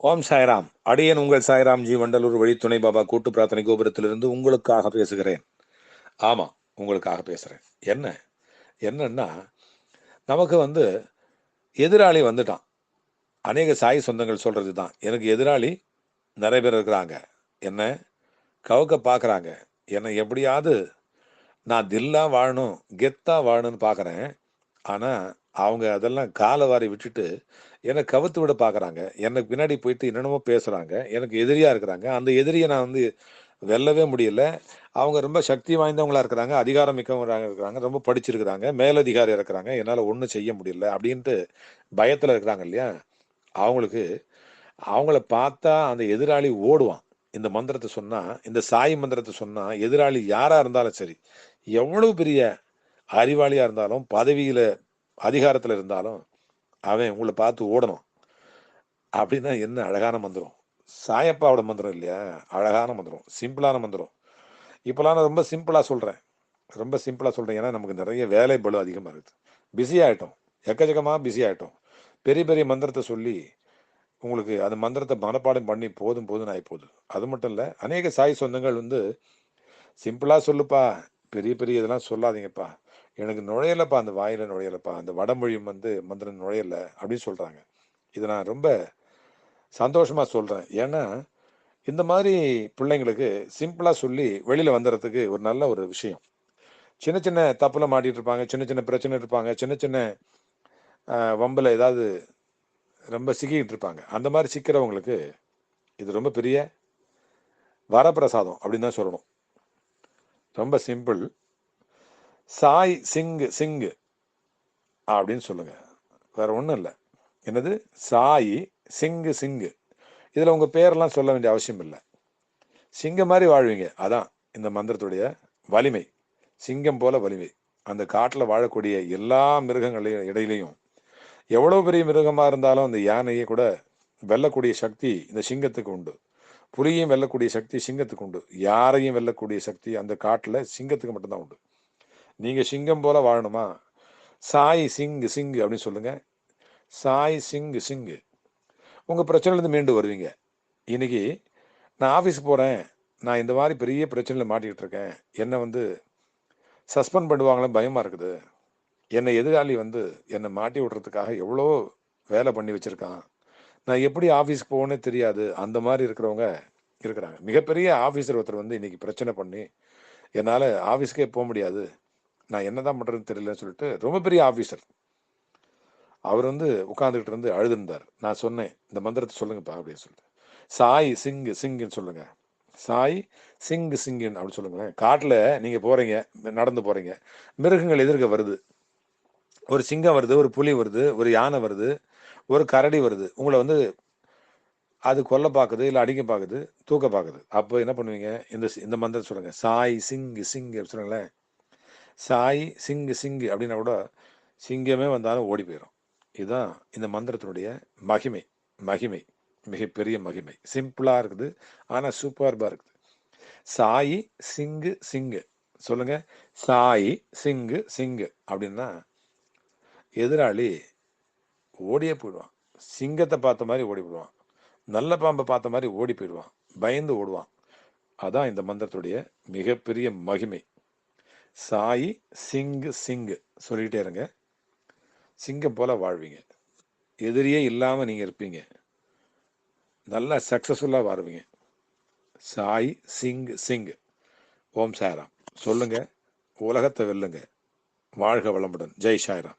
ஓம் சாய்ராம். அடியன் உங்கள் சாய்ராம் ஜி வண்டலூர் வழி துணை பாபா கூட்டு பிரார்த்தனை கோபுரத்திலிருந்து உங்களுக்காக பேசுகிறேன். ஆமாம் உங்களுக்காக பேசுகிறேன் என்ன? என்னன்னா நமக்கு வந்து எதிராளி வந்துட்டான். அநேக சாய் சொந்தங்கள் சொல்கிறது தான் எனக்கு எதிராளி நிறைய பேர் இருக்கிறாங்க. என்ன கவுக்க பார்க்குறாங்க என்னை எப்படியாவது நான் தில்லா வாழணும் கெத்தாக வாழணும்னு பார்க்குறேன் ஆனால் அவங்க அதெல்லாம் காலை வாரி விட்டுட்டு என்னை கவுத்து விட பார்க்குறாங்க எனக்கு பின்னாடி போயிட்டு என்னென்னமோ பேசுகிறாங்க எனக்கு எதிரியாக இருக்கிறாங்க. அந்த எதிரியை நான் வந்து வெல்லவே முடியல. அவங்க ரொம்ப சக்தி வாய்ந்தவங்களாக இருக்கிறாங்க. அதிகாரம் மிக்கவங்களாக இருக்கிறாங்க. ரொம்ப படிச்சிருக்கிறாங்க. மேலதிகாரி இருக்கிறாங்க. என்னால் ஒன்றும் செய்ய முடியல அப்படின்ட்டு பயத்தில் இருக்கிறாங்க இல்லையா? அவங்களுக்கு அவங்கள பார்த்தா அந்த எதிராளி ஓடுவான். இந்த மந்திரத்தை சொன்னால் இந்த சாய் மந்திரத்தை சொன்னால் எதிராளி யாராக இருந்தாலும் சரி எவ்வளவு பெரிய அறிவாளியாக இருந்தாலும் பதவியில் அதிகாரத்தில் இருந்தாலும் அவன் உங்களை பார்த்து ஓடணும். அப்படின்னா என்ன? அழகான மந்திரம். சாயப்பாவோட மந்திரம் இல்லையா? அழகான மந்திரம். சிம்பிளான மந்திரம். இப்போலாம் நான் ரொம்ப சிம்பிளாக சொல்கிறேன் ரொம்ப சிம்பிளாக சொல்கிறேன் ஏன்னா நமக்கு நிறைய வேலை பலு அதிகமாக இருக்குது பிஸி ஆகிட்டோம் எக்கச்சக்கமாக பிஸி ஆகிட்டோம் பெரிய பெரிய மந்திரத்தை சொல்லி உங்களுக்கு அந்த மந்திரத்தை மனப்பாடம் பண்ணி போதும் போதும் ஆகி போகுது அது மட்டும் இல்லை அநேக சாய் சொந்தங்கள் வந்து சிம்பிளாக சொல்லுப்பா. பெரிய பெரிய இதெல்லாம் சொல்லாதீங்கப்பா. எனக்கு நுழையலப்பா அந்த வாயில நுழையலப்பா. அந்த வடமொழியும் வந்து மந்திரம் நுழையல அப்படின்னு சொல்கிறாங்க இதை நான் ரொம்ப சந்தோஷமாக சொல்கிறேன் ஏன்னா இந்த மாதிரி பிள்ளைங்களுக்கு சிம்பிளாக சொல்லி வெளியில் வந்துடுறதுக்கு ஒரு நல்ல ஒரு விஷயம். சின்ன சின்ன தப்பில் மாட்டிகிட்டு இருப்பாங்க. சின்ன சின்ன பிரச்சனை இருப்பாங்க. சின்ன சின்ன வம்பில் ஏதாவது ரொம்ப சிக்கிக்கிட்டு இருப்பாங்க. அந்த மாதிரி சிக்கிறவங்களுக்கு இது ரொம்ப பெரிய வரப்பிரசாதம் அப்படின்னு தான் சொல்லணும். ரொம்ப சிம்பிள். சாய் சிங்கு. சிங்கு அப்படின்னு சொல்லுங்க. வேற ஒன்றும் இல்லை. என்னது? சாய் சிங்கு சிங்கு. இதில் உங்கள் பேரெல்லாம் சொல்ல வேண்டிய அவசியம் இல்லை. சிங்கம் மாதிரி வாழ்வீங்க. அதான் இந்த மந்திரத்துடைய வலிமை. சிங்கம் போல வலிமை. அந்த காட்டில் வாழக்கூடிய எல்லா மிருகங்களையும் இடையிலையும் எவ்வளோ பெரிய மிருகமாக இருந்தாலும் அந்த யானையை கூட வெல்லக்கூடிய சக்தி இந்த சிங்கத்துக்கு உண்டு. புலியையும் வெல்லக்கூடிய சக்தி சிங்கத்துக்கு உண்டு. யாரையும் வெல்லக்கூடிய சக்தி அந்த காட்டில் சிங்கத்துக்கு மட்டும்தான் உண்டு. நீங்கள் சிங்கம் போல வாழணுமா? சாய் சிங்கு சிங்கு அப்படின்னு சொல்லுங்கள் சாய் சிங்கு சிங்கு உங்கள் பிரச்சனையிலேருந்து மீண்டு வருவீங்க. இன்றைக்கி நான் ஆஃபீஸ் போகிறேன் நான் இந்த மாதிரி பெரிய பிரச்சனையில் மாட்டிக்கிட்டு இருக்கேன். என்னை வந்து சஸ்பெண்ட் பண்ணுவாங்களே பயமாக இருக்குது. என்னை எதிராளி வந்து என்னை மாட்டி விடுறதுக்காக எவ்வளோ வேலை பண்ணி வச்சுருக்கான். நான் எப்படி ஆஃபீஸ்க்கு போகணும்னே தெரியாது. அந்த மாதிரி இருக்கிறவங்க இருக்கிறாங்க. மிகப்பெரிய ஆஃபீஸர் ஒருத்தர் வந்து இன்னைக்கு பிரச்சனை பண்ணி என்னால் ஆஃபீஸ்க்கே போக முடியாது. நான் என்னதான் பண்ணுறதுன்னு தெரியலன்னு சொல்லிட்டு ரொம்ப பெரிய ஆஃபீஸர் அவர் வந்து உட்காந்துக்கிட்டு இருந்து அழுதுருந்தார். நான் சொன்னேன் இந்த மந்திரத்தை சொல்லுங்கப்பா அப்படின்னு சொல்லிட்டு. சாய் சிங்கு சிங்குன்னு சொல்லுங்க. சாய் சிங்கு சிங்குன்னு அப்படின்னு சொல்லுங்களேன். காட்டில் நீங்கள் போகிறீங்க நடந்து போகிறீங்க மிருகங்கள் எதிர்க்க வருது. ஒரு சிங்கம் வருது ஒரு புலி வருது ஒரு யானை வருது ஒரு கரடி வருது. உங்களை வந்து அது கொல்ல பார்க்குது இல்லை அடிக்க பார்க்குது தூக்க பார்க்குது அப்போ என்ன பண்ணுவீங்க? இந்த சி- இந்த மந்திரம் சொல்லுங்க. சாய் சிங்கு சிங்கு அப்படி சொல்லுங்களேன் சாய் சிங்கு சிங்கு அப்படின்னா கூட சிங்கமே வந்தாலும் ஓடி போயிடும் இதுதான் இந்த மந்திரத்தினுடைய மகிமை. மகிமை. மிகப்பெரிய மகிமை. சிம்பிளாக இருக்குது ஆனால் சூப்பர்பாக இருக்குது. சாயி சிங்கு சிங்கு. சொல்லுங்க. சாயி சிங்கு சிங்கு அப்படின்னா எதிராளி ஓடியே போயிடுவான். சிங்கத்தை பார்த்த மாதிரி ஓடி போயிடுவான். நல்ல பாம்பை பார்த்த மாதிரி ஓடி போயிடுவான். பயந்து ஓடுவான். அதான் இந்த மந்திரத்துடைய மிகப்பெரிய மகிமை. சாயி சிங்கு சிங்கு. சொல்லிக்கிட்டே இருங்க. சிங்கம் போல வாழ்வீங்க. எதிரியே இல்லாமல் நீங்கள் இருப்பீங்க. நல்லா சக்ஸஸ்ஃபுல்லாக வாழ்வீங்க. சாய் சிங் சிங் ஓம் சாய்ராம். சொல்லுங்க. உலகத்தை வெல்லுங்க. வாழ்க வளமுடன். ஜெய் சாய்ராம்.